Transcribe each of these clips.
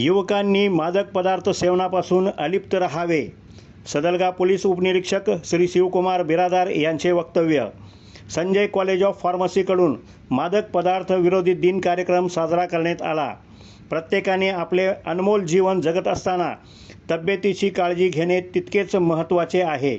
युवकांनी मादक पदार्थ सेवनापासून अलिप्त राहावे. सदलगा पोलीस उपनिरीक्षक श्री शिवकुमार बिरादार यांचे वक्तव्य. संजय कॉलेज ऑफ फार्मसीकडून मादक पदार्थ विरोधी दिन कार्यक्रम साजरा करण्यात आला. प्रत्येकाने आपले अनमोल जीवन जगत असताना तब्येतीची काळजी घेणे तितकेच महत्त्वाचे आहे.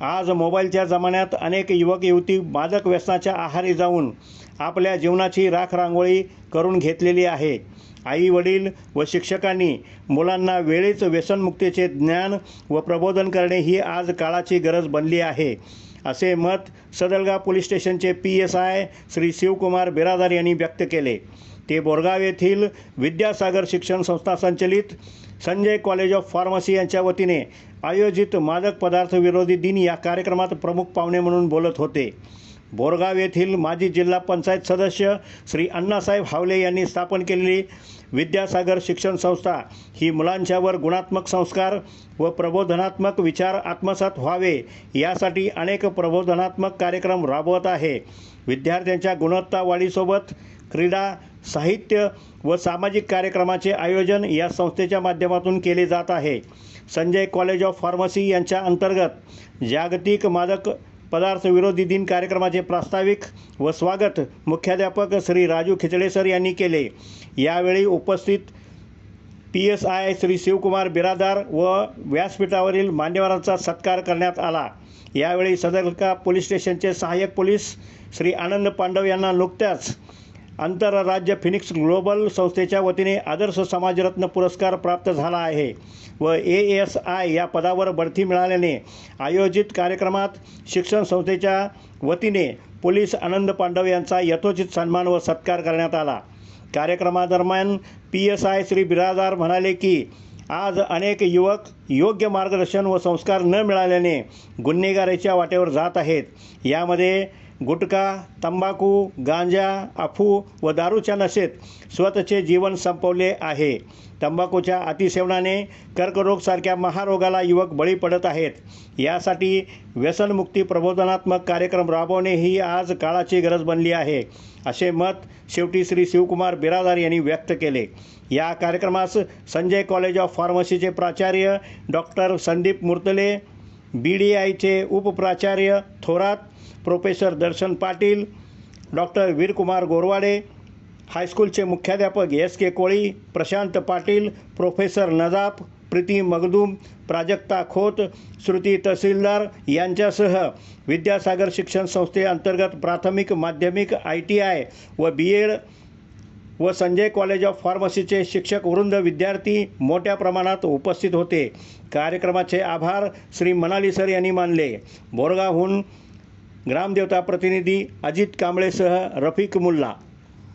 आज मोबाईलच्या जमान्यात अनेक युवक युवती मादक व्यसनाच्या आहारी जाऊन आपल्या जीवनाची राखरांगोळी करून घेतलेली आहे. आई वडील व शिक्षकांनी मुलांना वेळीच व्यसनमुक्तीचे ज्ञान व प्रबोधन करणे ही आज काळाची गरज बनली आहे. असे मत सदलगा पोलीस स्टेशनचे P S I Shri Shivkumar Biradar यांनी व्यक्त केले. ते बोरगाव येथील विद्यासागर शिक्षण संस्था संचलित संजय कॉलेज ऑफ फार्मसी यांच्या वतीने आयोजित मादक पदार्थ विरोधी दिन या कार्यक्रमात प्रमुख पाहुणे म्हणून बोलत होते. बोरगाव येथील माजी जिल्हा पंचायत सदस्य श्री अण्णासाहेब हावले यांनी स्थापन केलेली विद्यासागर शिक्षण संस्था ही मुलांच्यावर गुणात्मक संस्कार व प्रबोधनात्मक विचार आत्मसात व्हावे यासाठी अनेक प्रबोधनात्मक कार्यक्रम राबवत आहे. विद्यार्थ्यांच्या गुणवत्ता वाढीसोबत क्रीडा साहित्य व सामाजिक कार्यक्रमाचे आयोजन या संस्थेच्या माध्यमातून केले जात आहे. संजय कॉलेज ऑफ फार्मसी यांच्या अंतर्गत जागतिक मादक पदार्थ विरोधी दिन कार्यक्रमाचे प्रास्ताविक व स्वागत मुख्याध्यापक श्री राजू खिचडे सर यांनी केले. यावेळी उपस्थित P S I Shri Shivkumar Biradar व व्यासपीठावरील मान्यवरांचा सत्कार करण्यात आला. यावेळी सदरका पोलीस स्टेशनचे सहाय्यक पोलीस श्री आनंद पांडव यांना नुकत्याच आंतरराज्य फिनिक्स ग्लोबल संस्थेच्या वतीने आदर्श समाजरत्न पुरस्कार प्राप्त झाला आहे व ए एस आय या पदावर बढती मिळाल्याने आयोजित कार्यक्रमात शिक्षण संस्थेच्या वतीने पोलीस आनंद पांडव यांचा यथोचित सन्मान व सत्कार करण्यात आला. कार्यक्रमादरम्यान P S I Shri Biradar म्हणाले की आज अनेक युवक योग्य मार्गदर्शन व संस्कार न मिळाल्याने गुन्हेगारीच्या वाटेवर जात आहेत. यामध्ये गुटखा तंबाखू गांजा अफू व दारूच्या नशेत स्वतःचे जीवन संपवले आहे. तंबाखूच्या अतिसेवनाने कर्करोगसारख्या महारोगाला युवक बळी पडत आहेत. यासाठी व्यसनमुक्ती प्रबोधनात्मक कार्यक्रम राबवणे ही आज काळाची गरज बनली आहे असे मत शेवटी श्री शिवकुमार बिरादार यांनी व्यक्त केले. या कार्यक्रमास संजय कॉलेज ऑफ फार्मसीचे प्राचार्य doctor Sandeep Murtale B D आयचे उपप्राचार्य थोरात प्रोफेसर दर्शन पाटील डॉक्टर वीरकुमार गोरवाडे हायस्कूलचे मुख्याध्यापक S K Koli Prashant Patil professor Najaf Preeti Magdum Prajakta Khot Shruti Tahsildar यांच्यासह विद्यासागर शिक्षण संस्थेअंतर्गत प्राथमिक माध्यमिक आय टी आय व बी एड व संजय कॉलेज ऑफ फार्मसीचे शिक्षक वृंद विद्यार्थी मोठ्या प्रमाणात उपस्थित होते. कार्यक्रमाचे आभार श्री मनाली सर यांनी मानले. बोरगावहून ग्रामदेवता प्रतिनिधी अजित कांबळेसह रफिक मुल्ला